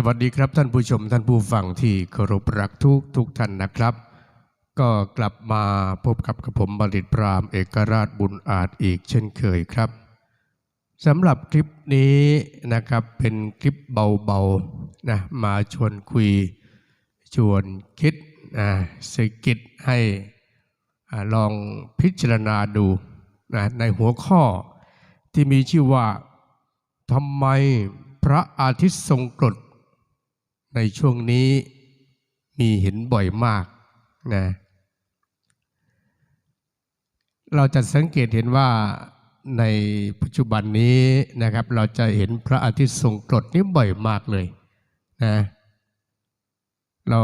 สวัสดีครับท่านผู้ชมท่านผู้ฟังที่เคารพรักทุกทุกท่านนะครับ ก็กลับมาพบกับกระผมบดิตรพรามเอกราชบุญอาจอีกเช่นเคยครับสำหรับคลิปนี้นะครับเป็นคลิปเบาๆนะมาชวนคุยชวนคิดนะสะกิดให้ลองพิจารณาดูนะในหัวข้อที่มีชื่อว่าทำไมพระอาทิตย์ทรงกรด ในช่วงนี้มีเห็นบ่อยมากนะเราจะสังเกตเห็นว่าในปัจจุบันนี้นะครับ เราจะเห็นพระอาทิตย์ทรงกรดนี้บ่อยมากเลยนะเรา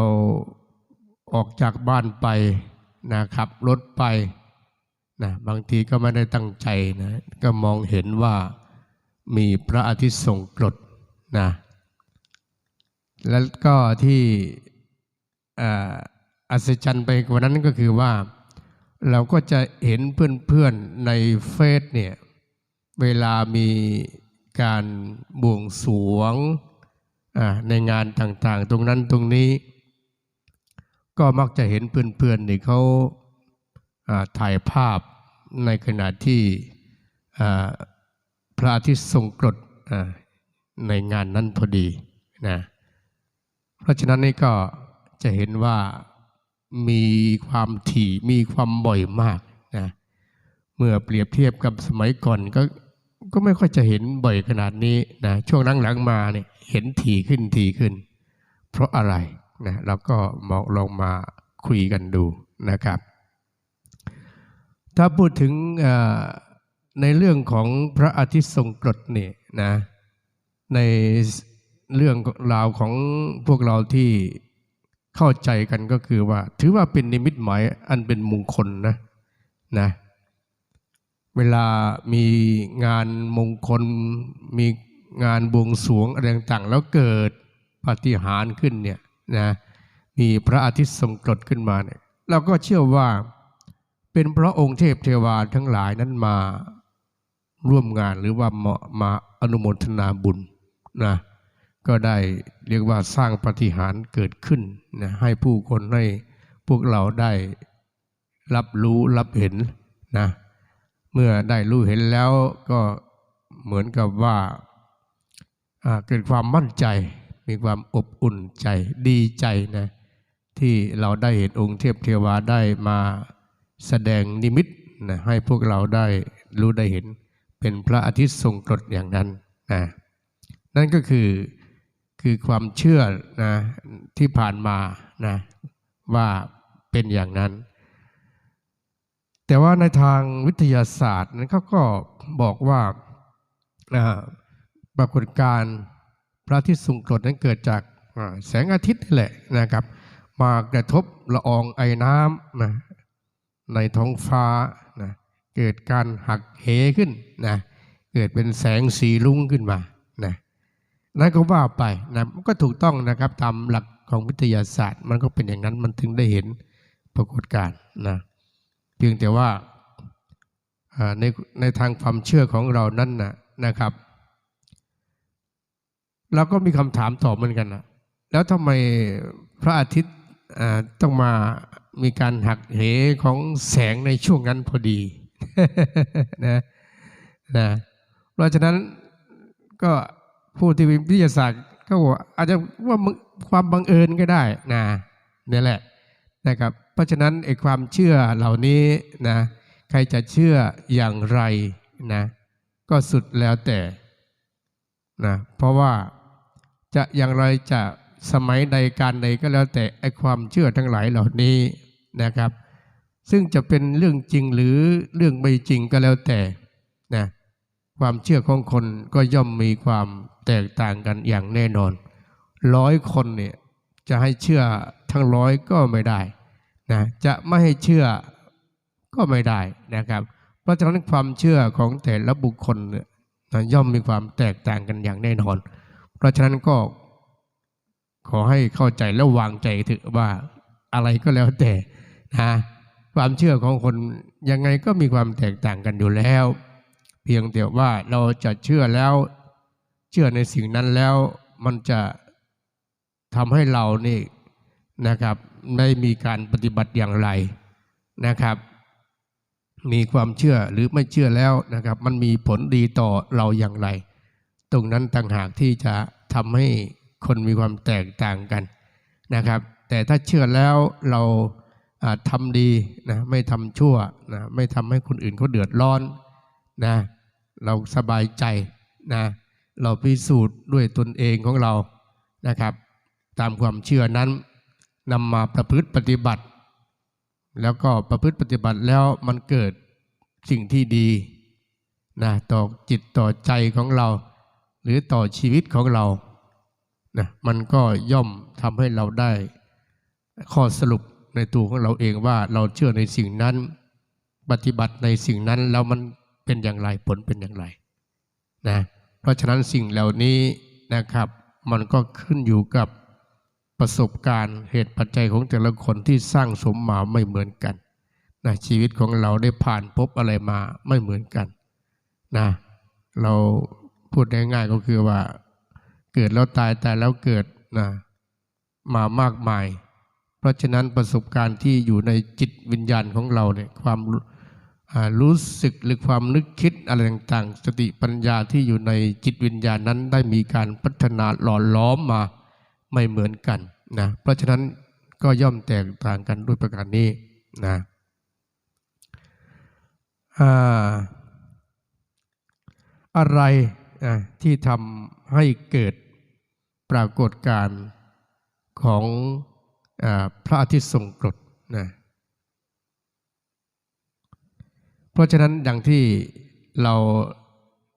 ออกจากบ้านไปนะครับรถไปนะบางทีก็ไม่ได้ตั้งใจนะก็มองเห็นว่ามีพระอาทิตย์ทรงกรดนะ แล้วก็ที่อัศจรรย์ไปกว่านั้นก็คือว่า เราก็จะเห็นเพื่อนๆในเฟซเนี่ยเวลามีการบวงสรวงในงานต่างๆ ตรงนั้นตรงนี้ ก็มักจะเห็นเพื่อนๆนี่เขาถ่ายภาพในขณะที่พระอาทิตย์ทรงกรดในงานนั้นพอดีนะ เพราะฉะนั้นนี่ก็จะเห็นว่ามีความถี่มีความบ่อยมากนะเมื่อเปรียบเทียบกับสมัยก่อนก็ก็ไม่ค่อยจะเห็นบ่อยขนาดนี้นะช่วงหลังๆมาเนี่ยเห็นถี่ขึ้นถี่ขึ้น เพราะอะไรนะเราก็มองลองมาคุยกันดูนะครับ ถ้าพูดถึงในเรื่องของพระอาทิตย์ทรงกรดเนี่ยนะใน เรื่องราวของพวกเราที่เข้าใจกันก็คือว่า ถือว่าเป็นนิมิตหมายอันเป็นมงคลนะนะเวลามีงานมงคล มีงานบวงสรวงอะไรต่างๆ แล้วเกิดปาฏิหาริย์ขึ้นเนี่ยนะมีพระอาทิตย์ทรงกรดขึ้นมาเนี่ยเราก็เชื่อว่าเป็นเพราะองค์เทพเทวาทั้งหลายนั้นมาร่วมงานหรือว่ามามาอนุโมทนาบุญนะ ก็ได้เรียกว่าสร้างปฏิหารเกิดขึ้นนะให้ผู้คนให้พวกเราได้รับรู้รับเห็นนะเมื่อได้รู้เห็นแล้วก็เหมือนกับว่าอ่าเกิดความมั่นใจ มีความอบอุ่นใจดีใจนะที่เราได้เห็นองค์เทพเทวาได้มาแสดงนิมิตนะให้พวกเราได้รู้ได้เห็นเป็นพระอาทิตย์ทรงกรดอย่างนั้นนะนั่นก็คือ คือความเชื่อนะที่ผ่านมานะว่าเป็นอย่างนั้น แต่ว่าในทางวิทยาศาสตร์นั้นเขาก็บอกว่าปรากฏการณ์พระอาทิตย์ทรงกรดนั้นเกิดจากแสงอาทิตย์นี่แหละนะครับ มากระทบละอองไอ้น้ำนะในท้องฟ้านะเกิดการหักเหขึ้นนะเกิดเป็นแสงสีรุ้งขึ้นมา นั่นก็ว่าไปนะมันก็ถูกต้องนะครับ ตามหลักของวิทยาศาสตร์ มันก็เป็นอย่างนั้นมันถึงได้เห็นปรากฏการณ์นะเพียงแต่ว่าในในทางความเชื่อของเรานั้นนะนะครับเราก็มีคำถามตอบเหมือนกันนะแล้วทำไมพระอาทิตย์ต้องมามีการหักเหของแสงในช่วงนั้นพอดีนะนะเพราะฉะนั้นก็ ผู้ที่วิทยาศาสตร์ก็บอกว่าอาจจะว่าความบังเอิญก็ได้นะนี่แหละนะครับ เพราะฉะนั้นไอ้ความเชื่อเหล่านี้นะใครจะเชื่ออย่างไรนะก็สุดแล้วแต่นะเพราะว่าจะอย่างไรจะสมัยใดการใดก็แล้วแต่ไอ้ความเชื่อทั้งหลายเหล่านี้นะครับ ซึ่งจะเป็นเรื่องจริงหรือเรื่องไม่จริงก็แล้วแต่ ความเชื่อของคนก็ย่อมมีความแตกต่างกันอย่างแน่นอน ร้อยคนเนี่ยจะให้เชื่อทั้งร้อยก็ไม่ได้นะจะไม่ให้เชื่อก็ไม่ได้นะครับ เพราะฉะนั้นความเชื่อของแต่ละบุคคลเนี่ยนะย่อมมีความแตกต่างกันอย่างแน่นอน เพราะฉะนั้นก็ขอให้เข้าใจและวางใจเถอว่าอะไรก็แล้วแต่นะความเชื่อของคนยังไงก็มีความแตกต่างกันอยู่แล้ว เพียงแต่ว่าเราจะเชื่อแล้ว เชื่อในสิ่งนั้นแล้ว มันจะทำให้เรานี่นะครับได้มีการปฏิบัติอย่างไรนะครับ มีความเชื่อหรือไม่เชื่อแล้วนะครับ มันมีผลดีต่อเราอย่างไร ตรงนั้นต่างหากที่จะทำให้คนมีความแตกต่างกันนะครับ แต่ถ้าเชื่อแล้วเราอ่าทำดีนะไม่ทำชั่วนะไม่ทำให้คนอื่นเขาเดือดร้อน นะเราสบายใจนะเราพิสูจน์ด้วยตนเองของเรานะครับ ตามความเชื่อนั้นนำมาประพฤติปฏิบัติ แล้วก็ประพฤติปฏิบัติแล้วมันเกิดสิ่งที่ดีนะต่อจิตต่อใจของเรา หรือต่อชีวิตของเรานะมันก็ย่อมทำให้เราได้ข้อสรุปในตัวของเราเองว่าเราเชื่อในสิ่งนั้น ปฏิบัติในสิ่งนั้นแล้วมัน เป็นอย่างไรผลเป็นอย่างไรนะเพราะฉะนั้นสิ่งเหล่านี้นะครับ มันก็ขึ้นอยู่กับประสบการณ์เหตุปัจจัยของแต่ละคนที่สร้างสมมาไม่เหมือนกันนะชีวิตของเราได้ผ่านพบอะไรมาไม่เหมือนกันนะเราพูดง่ายๆก็คือว่า เกิดแล้วตายตายแล้วเกิดนะมามากมาย เพราะฉะนั้นประสบการณ์ที่อยู่ในจิตวิญญาณของเราเนี่ยความ รู้สึกหรือความนึกคิดอะไรต่างๆ สติปัญญาที่อยู่ในจิตวิญญาณนั้นได้มีการพัฒนาหล่อล้อมมาไม่เหมือนกันนะเพราะฉะนั้นก็ย่อมแตกต่างกันด้วยประการนี้นะอะไรที่ทำให้เกิดปรากฏการณ์ของอพระอาทิตย์ทรงกรดนะ เพราะฉะนั้นดังที่เรา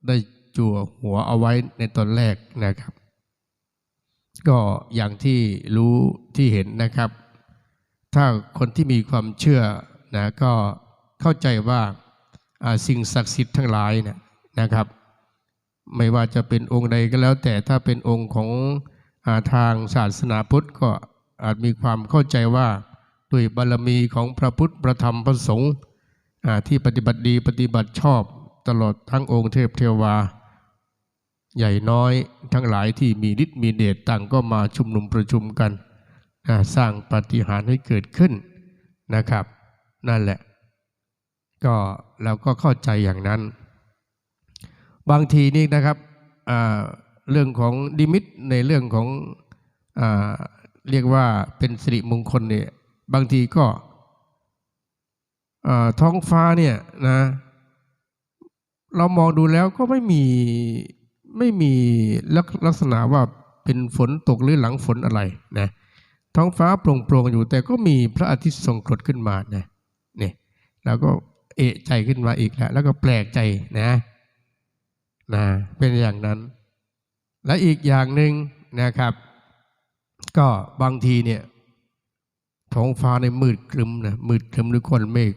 ได้จั่วหัวเอาไว้ในตอนแรกนะครับ ก็อย่างที่รู้ที่เห็นนะครับ ถ้าคนที่มีความเชื่อนะก็เข้าใจว่าสิ่งศักดิ์สิทธิ์ทั้งหลายนะนะครับ ไม่ว่าจะเป็นองค์ใดก็แล้ว แต่ถ้าเป็นองค์ของอาทางศาสนาพุทธก็อาจมีความเข้าใจว่าด้วยบารมีของพระพุทธพระธรรมพระสงฆ์ ที่ปฏิบัติดีปฏิบัติชอบตลอดทั้งองค์เทพเทวา ใหญ่น้อยทั้งหลายที่มีฤทธิ์มีเดชต่างก็มาชุมนุมประชุมกันสร้างปฏิหารให้เกิดขึ้นนะครับ นั่นแหละ ก็เราก็เข้าใจอย่างนั้น บางทีนี่นะครับเรื่องของดิมิตในเรื่องของอเรียกว่าเป็นสิริมงคลเนี่ยบางทีก็ ท้องฟ้าเนี่ยนะ เรามองดูแล้วก็ไม่มีไม่มีลักลักษณะว่าเป็นฝนตกหรือหลังฝนอะไรนะท้องฟ้าโปร่งๆอยู่แต่ก็มีพระอาทิตย์ส่องกรดขึ้นมานะเนี่ยเราก็เอะใจขึ้นมาอีกแล้ว แล้วก็แปลกใจนะนะเป็นอย่างนั้น และอีกอย่างหนึ่งนะครับ ก็บางทีเนี่ย ท้องฟ้าในมืดครึมนะมืดครึมด้วยก้อนเมฆ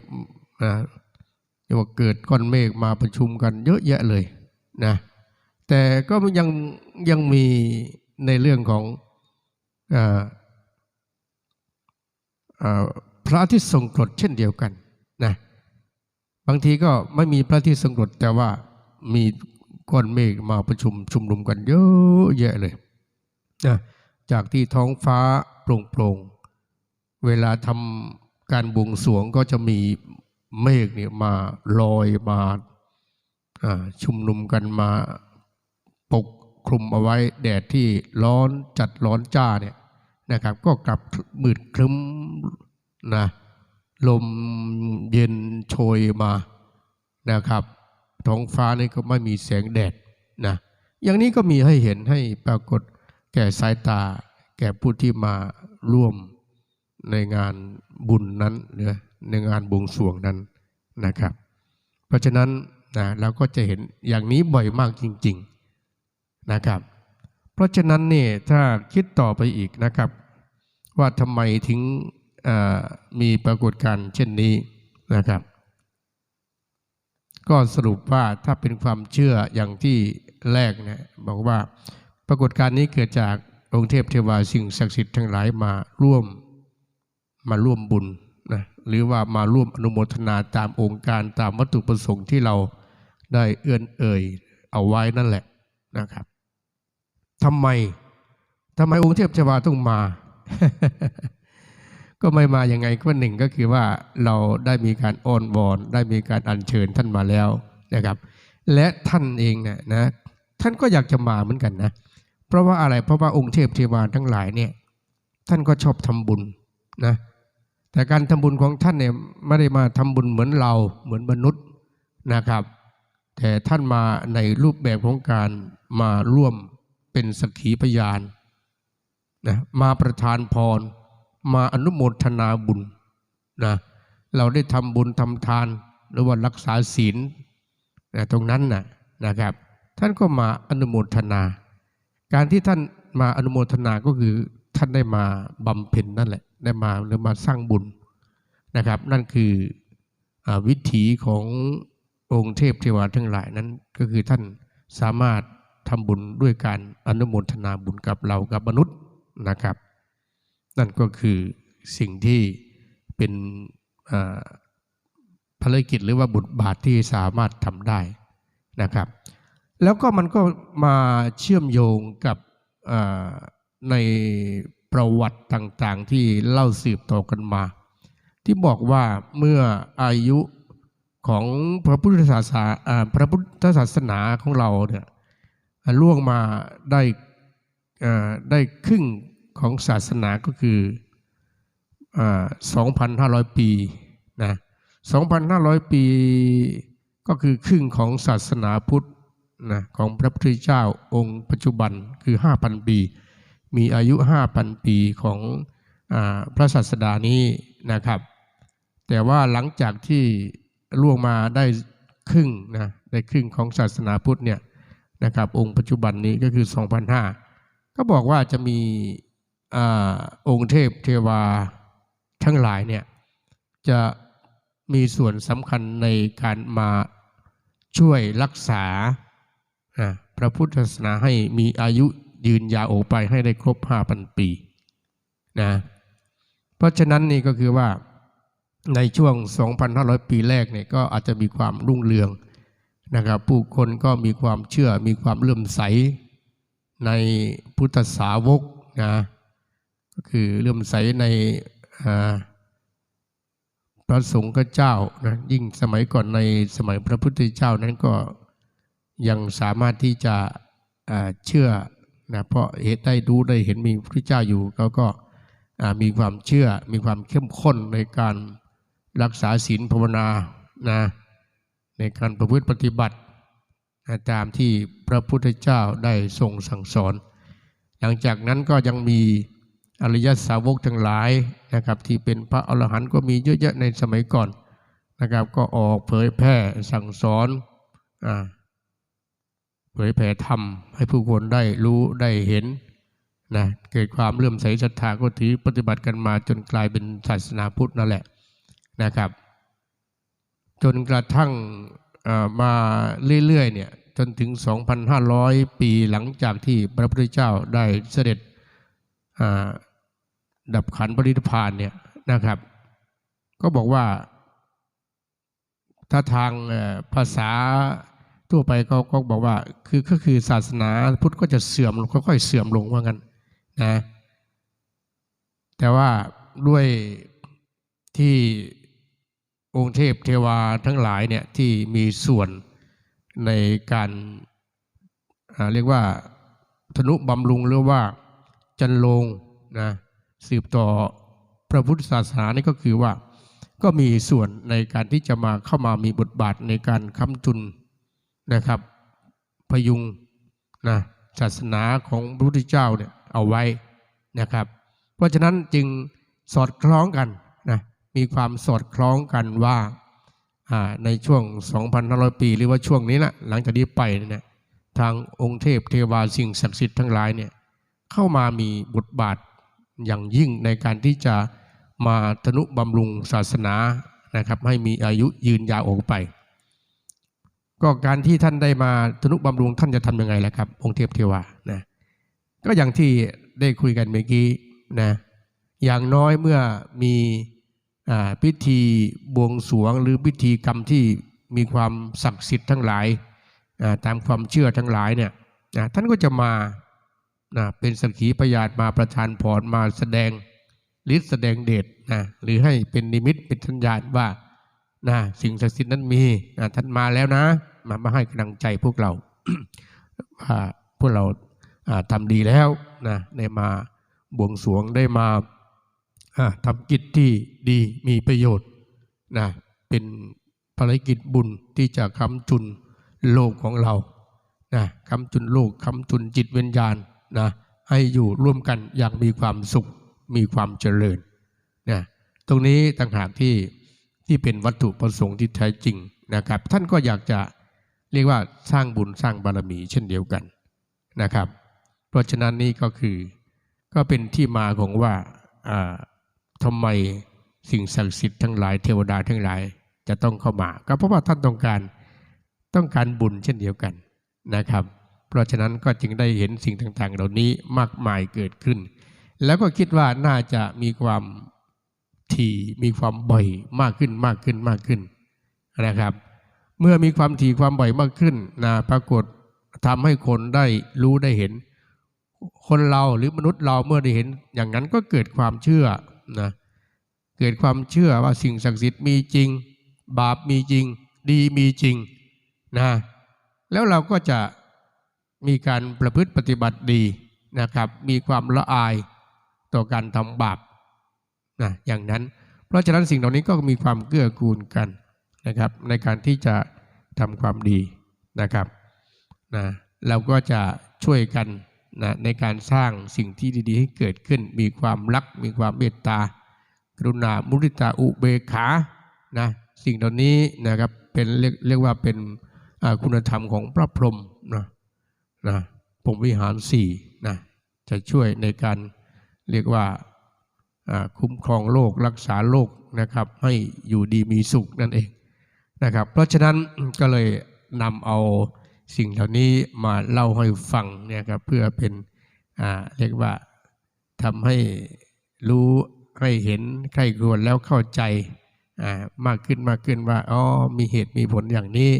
นะเรียกว่าเกิดก้อนเมฆมาประชุมกันเยอะแยะเลยนะแต่ก็ยังยังมีในเรื่องของออพระทิตย์ทรงกรดเช่นเดียวกันนะบางทีก็ไม่มีพระทิตย์ทรงกรดแต่ว่ามีก้อนเมฆมาประชุมชุมนุมกันเยอะแยะเลยนะจากที่ท้องฟ้าโปร่งๆ เวลาทำการบวงสรวงก็จะมีเมฆเนี่ยมาลอยมาชุมนุมกันมาปกคลุมเอาไว้แดดที่ร้อนจัดร้อนจ้าเนี่ยนะครับ ก็กลับมืดครึ้มนะลมเย็นโชยมานะครับท้องฟ้านี่ก็ไม่มีแสงแดดนะอย่างนี้ก็มีให้เห็นให้ปรากฏแก่สายตา แก่ผู้ที่มาร่วม ในงานบุญนั้นหรือในงานบวงสรวงนั้นนะครับ เพราะฉะนั้นนะเราก็จะเห็นอย่างนี้บ่อยมากจริง ๆนะครับ เพราะฉะนั้นเนี่ยถ้าคิดต่อไปอีกนะครับ ว่าทำไมถึงมีปรากฏการณ์เช่นนี้นะครับ ก็สรุปว่าถ้าเป็นความเชื่ออย่างที่แรกนะบอกว่าปรากฏการณ์นี้เกิดจากองค์เทพเทวาสิ่งศักดิ์สิทธิ์ทั้งหลายมาร่วม มาร่วมบุญนะหรือว่ามาร่วมอนุโมทนาตามองค์การตามวัตถุประสงค์ที่เราได้เอื้อนเอ่ยเอาไว้นั่นแหละนะครับทำไมทำไมองค์เทพเทวาต้องมา ก็ไม่มาอย่างไงก็หนึ่งก็คือว่าเราได้มีการอ้อนวอน ได้มีการอัญเชิญท่านมาแล้วนะครับ และท่านเองเนี่ยนะท่านก็อยากจะมาเหมือนกันนะเพราะว่าอะไรเพราะว่าองค์เทพเทวาทั้งหลายเนี่ย ท่านก็ชอบทำบุญนะ แต่การทำบุญของท่านเนี่ยไม่ได้มาทำบุญเหมือนเราเหมือนมนุษย์นะครับ แต่ท่านมาในรูปแบบของการมาร่วมเป็นสักขีพยานนะมาประทานพร มาอนุโมทนาบุญนะเราได้ทำบุญทำทานหรือว่ารักษาศีลนะตรงนั้นนะนะครับ ท่านก็มาอนุโมทนา การที่ท่านมาอนุโมทนาก็คือท่านได้มาบำเพ็ญนั่นแหละ ได้มาหรือมาสร้างบุญนะครับ นั่นคืออวิถีขององค์เทพเทวาทั้งหลายนั้นก็คือท่านสามารถทำบุญด้วยการอนุโมทนาบุญกับเรากับมนุษย์นะครับ นั่นก็คือสิ่งที่เป็นภารกิจหรือว่าบทบาทที่สามารถทำได้นะครับ แล้วก็มันก็มาเชื่อมโยงกับใน ประวัติต่างๆ ที่เล่าสืบต่อกันมา ที่บอกว่าเมื่ออายุของพระพุทธศาสนาพระพุทธศาสนาของเราเนี่ยล่วงมาได้ได้ครึ่งของศาสนาก็คืออ2,500 ปีนะ 2,500 ปีก็คือครึ่งของศาสนาพุทธนะของพระพุทธเจ้าองค์ปัจจุบันคือ 5,000 ปี มีอายุ 5,000 ปีของอพระศาสดานี้นะครับ แต่ว่าหลังจากที่ล่วงมาได้ครึ่งนะได้ครึ่งของศาสนาพุทธเนี่ยนะครับ องค์ปัจจุบันนี้ก็คือ 2,500 ก็บอกว่าจะมีอองค์เทพเทวาทั้งหลายเนี่ยจะมีส่วนสำคัญในการมาช่วยรักษาพระพุทธศาสนาให้มีอายุ ยืนยาวออกไปให้ได้ครบ5,000ปีนะเพราะฉะนั้นนี่ก็คือว่าในช่วง 2,500 ปีแรกเนี่ยก็อาจจะมีความรุ่งเรืองนะครับผู้คนก็มีความเชื่อมีความเลื่อมใสในพุทธสาวกนะก็คือเลื่อมใสในพระสงฆ์ก็เจ้านะยิ่งสมัยก่อนในสมัยพระพุทธเจ้านั้นก็ยังสามารถที่จะเชื่อ นะเพราะเหตุได้ดูได้เห็นมีพระเจ้าอยู่เขาก็มีความเชื่อมีความเข้มข้นในการรักษาศีลภาวนานะในการประพฤติปฏิบัตินะตามที่พระพุทธเจ้าได้ทรงสั่งสอน หลังจากนั้นก็ยังมีอริยสาวกทั้งหลายนะครับที่เป็นพระอรหันต์ก็มีเยอะแยะในสมัยก่อนนะครับก็ออกเผยแพร่สั่งสอนอา เผยแผ่ธรรมให้ผู้คนได้รู้ได้เห็นนะเกิดความเลื่อมใสศรัทธาก็ถือปฏิบัติกันมาจนกลายเป็นศาสนาพุทธนั่นแหละนะครับ จนกระทั่งมาเรื่อยๆเนี่ยจนถึง 2,500 ปีหลังจากที่พระพุทธเจ้าได้เสด็จดับขันปรินิพานเนี่ยนะครับ ก็บอกว่าถ้าทางภาษา ทั่วไปเขาก็บอกว่าคือก็คือศาสนาพุทธก็จะเสื่อมลงค่อยๆเสื่อมลงว่างั้นนะแต่ว่าด้วยที่องค์เทพเทวาทั้งหลายเนี่ยที่มีส่วนในการเรียกว่าธนุบำรุงหรือว่าจันลงนะสืบต่อพระพุทธศาสนานี่ก็คือว่าก็มีส่วนในการที่จะมาเข้ามามีบทบาทในการค้ำจุน นะครับ พยุงนะศาสนาของพระพุทธเจ้าเนี่ยเอาไว้นะครับ เพราะฉะนั้นจึงสอดคล้องกันนะมีความสอดคล้องกันว่าในช่วง 2,500 ปี หรือว่าช่วงนี้นะหลังจากนี้ไปเนี่ยทางองค์เทพเทวาสิ่งศักดิ์สิทธิ์ทั้งหลายเนี่ยเข้ามามีบทบาทอย่างยิ่งในการที่จะมาทนุบำรุงศาสนานะครับ ให้มีอายุยืนยาวออกไป ก็การที่ท่านได้มาทนุบำรุงท่านจะทำยังไงล่ะครับ องค์เทพเทวานะก็อย่างที่ได้คุยกันเมื่อกี้นะอย่างน้อยเมื่อมีอพิธีบวงสรวงหรือพิธีกรรมที่มีความศักดิ์สิทธิ์ทั้งหลายาตามความเชื่อทั้งหลายเนี่ยท่านก็จะมาะเป็นสักขีพยานมาประทานพรมาแสดงฤทธิ์แสดงเดชนะหรือให้เป็นนิมิตเป็นสัญญาณว่านะสิ่งศักดิ์สิทธิ์นั้นมีนะท่านมาแล้วนะ มามาให้กำลังใจพวกเราว่าพวกเราอ่าทำดีแล้วนะได้มาบวงสรวงได้มาอ่าทำกิจที่ดีมีประโยชน์นะเป็นภารกิจบุญที่จะค้ำจุนโลกของเรานะค้ำจุนโลกค้ำจุนจิตวิญญาณนะให้อยู่ร่วมกันอย่างมีความสุขมีความเจริญนะตรงนี้ต่างหากที่ที่เป็นวัตถุประสงค์ที่แท้จริงนะครับ ท่านก็อยากจะ เรียกว่าสร้างบุญสร้างบารมีเช่นเดียวกันนะครับ เพราะฉะนั้นนี่ก็คือก็เป็นที่มาของว่าอ่าทำไมสิ่งศักดิ์สิทธิ์ทั้งหลายเทวดาทั้งหลายจะต้องเข้ามา ก็เพราะว่าท่านต้องการต้องการบุญเช่นเดียวกันนะครับ เพราะฉะนั้นก็จึงได้เห็นสิ่งต่างๆ เหล่านี้มากมายเกิดขึ้น แล้วก็คิดว่าน่าจะมีความถี่มีความบ่อยมากขึ้นมากขึ้นมากขึ้นนะครับ เมื่อมีความถี่ความบ่อยมากขึ้นนะปรากฏทำให้คนได้รู้ได้เห็น คนเราหรือมนุษย์เราเมื่อได้เห็น อย่างนั้นก็เกิดความเชื่อนะเกิดความเชื่อว่าสิ่งศักดิ์สิทธิ์มีจริง บาปมีจริง ดีมีจริงนะแล้วเราก็จะมีการประพฤติปฏิบัติดีนะครับ มีความละอายต่อการทำบาปนะอย่างนั้น เพราะฉะนั้นสิ่งเหล่านี้ก็มีความเกื้อกูลกัน นะครับในการที่จะทำความดีนะครับนะเราก็จะช่วยกันนะในการสร้างสิ่งที่ดีๆ ให้เกิดขึ้น มีความรัก มีความเมตตากรุณามุทิตาอุเบกขานะสิ่งเหล่านี้นะครับเป็นเรียกเรียกว่าเป็นคุณธรรมของพระพรหมนะนะพรหมวิหารสี่นะจะช่วยในการเรียกว่าอ่าคุ้มครองโลกรักษาโลกนะครับให้อยู่ดีมีสุขนั่นเอง นะครับ เพราะฉะนั้นก็เลยนำเอาสิ่งเหล่านี้มาเล่าให้ฟังเนี่ยครับเพื่อเป็นเรียกว่าทำให้รู้ให้เห็นใครควรแล้วเข้าใจมากขึ้นมากขึ้นว่าอ๋อมีเหตุมีผลอย่างนี้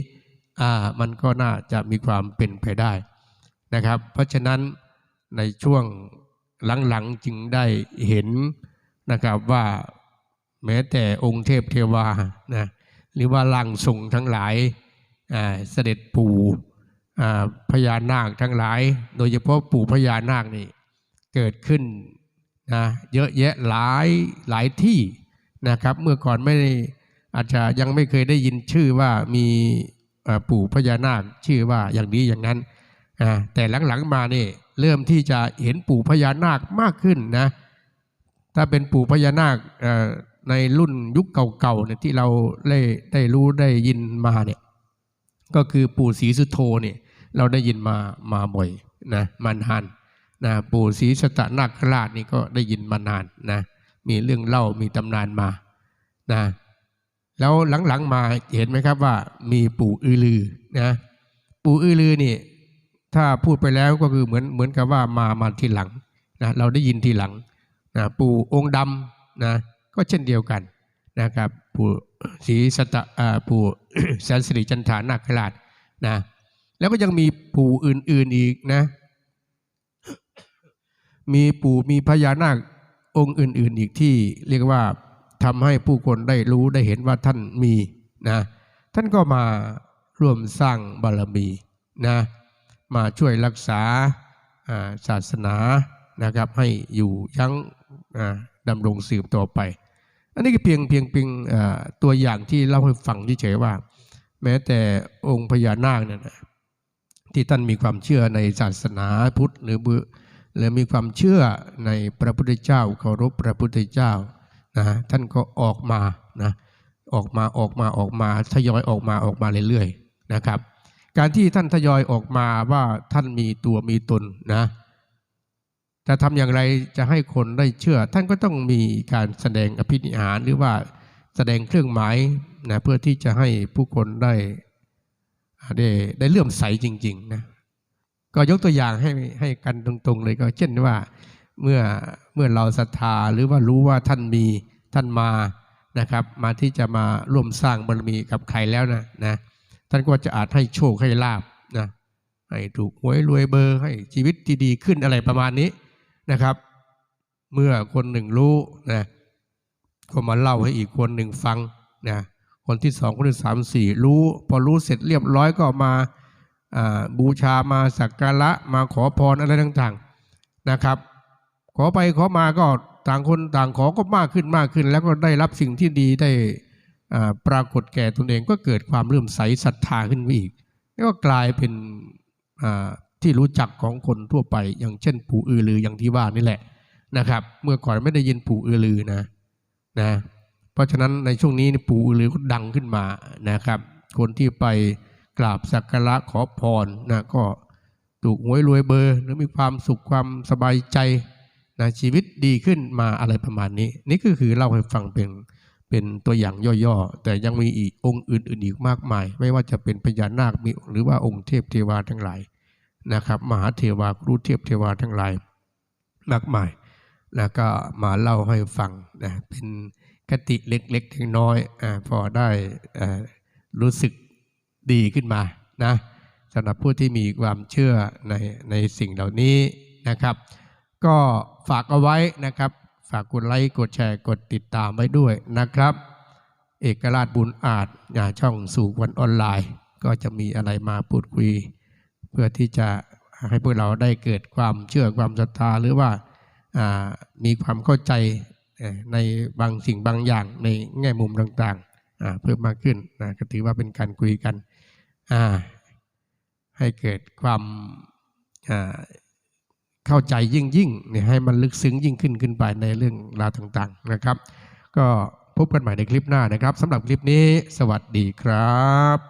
มันก็น่าจะมีความเป็นไปได้นะครับ เพราะฉะนั้นในช่วงหลังๆจึงได้เห็นนะครับว่าแม้แต่องค์เทพเทวานะ หรือว่าล่างทรงทั้งหลายเสด็จปู่พญานาคทั้งหลาย โดยเฉพาะปู่พญานาคนี่เกิดขึ้นนะเยอะแยะหลายหลายที่นะครับ เมื่อก่อนไม่อาจจะยังไม่เคยได้ยินชื่อว่ามีปู่พญานาคชื่อว่าอย่างนี้อย่างนั้นแต่หลังๆมานี่เริ่มที่จะเห็นปู่พญานาคมากขึ้นนะถ้าเป็นปู่พญานาค ในรุ่นยุคเก่าๆเนี่ยที่เราได้ได้รู้ได้ยินมาเนี่ยก็คือปู่ศรีสุโธเนี่ยเราได้ยินมามาบ่อยนะมานานนะปู่ศรีสตนาคราชนี่ก็ได้ยินมานานนะมีเรื่องเล่ามีตำนานมานะแล้วหลังๆมาเห็นไหมครับว่ามีปู่อือลือนะปู่อือลือนี่ถ้าพูดไปแล้วก็คือเหมือนเหมือนกับว่ามามาทีหลังนะเราได้ยินทีหลังนะปู่องค์ดำนะ ก็เช่นเดียวกันนะครับปู่ศรีสตะอ่าปู่แสนสิริจันทานาคราชนะแล้วก็ยังมีปู่อื่นๆอีกนะ มีปู่มีพญานาคองค์อื่น ๆ อีกที่เรียกว่าทำให้ผู้คนได้รู้ได้เห็นว่าท่านมีนะท่านก็มาร่วมสร้างบารมีนะมาช่วยรักษาาศาสนานะครับให้อยู่ยั้งดำรงสืบต่อไป นนี้ก็เพียงเพียงเพียงตัวอย่างที่เล่าให้ฟังเฉยๆว่า แม้แต่องค์พญานาคเนี่ยนะที่ท่านมีความเชื่อในศาสนาพุทธหรือบุหรือมีความเชื่อในพระพุทธเจ้าเคารพพระพุทธเจ้านะท่านก็ออกมานะออกมาออกมาออกมาทยอยออกมาออกมาเรื่อยๆนะครับ การที่ท่านทยอยออกมาว่าท่านมีตัวมีตนนะ จะทำอย่างไรจะให้คนได้เชื่อ ท่านก็ต้องมีการแสดงอภินิหารหรือว่าแสดงเครื่องหมายนะเพื่อที่จะให้ผู้คนได้ได้ได้เลื่อมใสจริงๆนะก็ยกตัวอย่างให้ให้กันตรงๆเลยก็เช่นว่าเมื่อเมื่อเราศรัทธาหรือว่ารู้ว่าท่านมีท่านมานะครับ มาที่จะมาร่วมสร้างบารมีกับใครแล้วนะนะท่านก็จะอาจให้โชคให้ลาบนะให้ถูกหวยรวยเบอร์ให้ชีวิตที่ดีขึ้นอะไรประมาณนี้ นะครับ เมื่อคนหนึ่งรู้นะก็มาเล่าให้อีกคนหนึ่งฟังนะคนที่สองคนที่สามสี่รู้ พอรู้เสร็จเรียบร้อยก็มาบูชามาสักการะมาขอพรอะไรต่างๆนะครับ ขอไปขอมาก็ต่างคนต่างขอก็มากขึ้นมากขึ้น แล้วก็ได้รับสิ่งที่ดีได้ปรากฏแก่ตนเองก็เกิดความเลื่มใสศรัทธาขึ้นมาอีก แล้วก็กลายเป็น ที่รู้จักของคนทั่วไป อย่างเช่น ปู่อือลืออย่างที่ว่านี่แหละนะครับ เมื่อก่อนไม่ได้ยินปู่อือลือนะนะเพราะฉะนั้นในช่วงนี้นี่ปู่อือลือก็ดังขึ้นมานะครับ คนที่ไปกราบสักการะขอพรนะก็ถูกหวยรวยเบอร์หรือมีความสุขความสบายใจนะชีวิตดีขึ้นมาอะไรประมาณนี้ นี่ก็คือเล่าให้ฟังเป็นเป็นตัวอย่างย่อๆ แต่ยังมีอีกองค์อื่นๆอีกมากมาย ไม่ว่าจะเป็นพญานาคมีหรือว่าองค์เทพเทวาทั้งหลาย นะครับ มหาเทวาครูเทพเทวาทั้งหลายมากมายแล้วก็มาเล่าให้ฟังนะเป็นคติเล็กๆน้อยอพอได้อ่ารู้สึกดีขึ้นมานะสำหรับผู้ที่มีความเชื่อในในสิ่งเหล่านี้นะครับ ก็ฝากเอาไว้นะครับ ฝากกดไลค์กดแชร์กดติดตามไว้ด้วยนะครับ เอกราชบุญอาจอ่าช่องสู่วันออนไลน์ ก็จะมีอะไรมาพูดคุย เพื่อที่จะให้พวกเราได้เกิดความเชื่อความศรัทธาหรือว่ามีความเข้าใจในบางสิ่งบางอย่างในแง่มุมต่างๆ เพิ่มมากขึ้นนะก็ถือว่าเป็นการคุยกัน ให้เกิดความเข้าใจยิ่งยิ่งๆเนี่ยให้มันลึกซึ้งยิ่งขึ้นขึ้นไปในเรื่องราวต่างๆนะครับ ก็พบกันใหม่ในคลิปหน้านะครับสำหรับคลิปนี้ สวัสดีครับ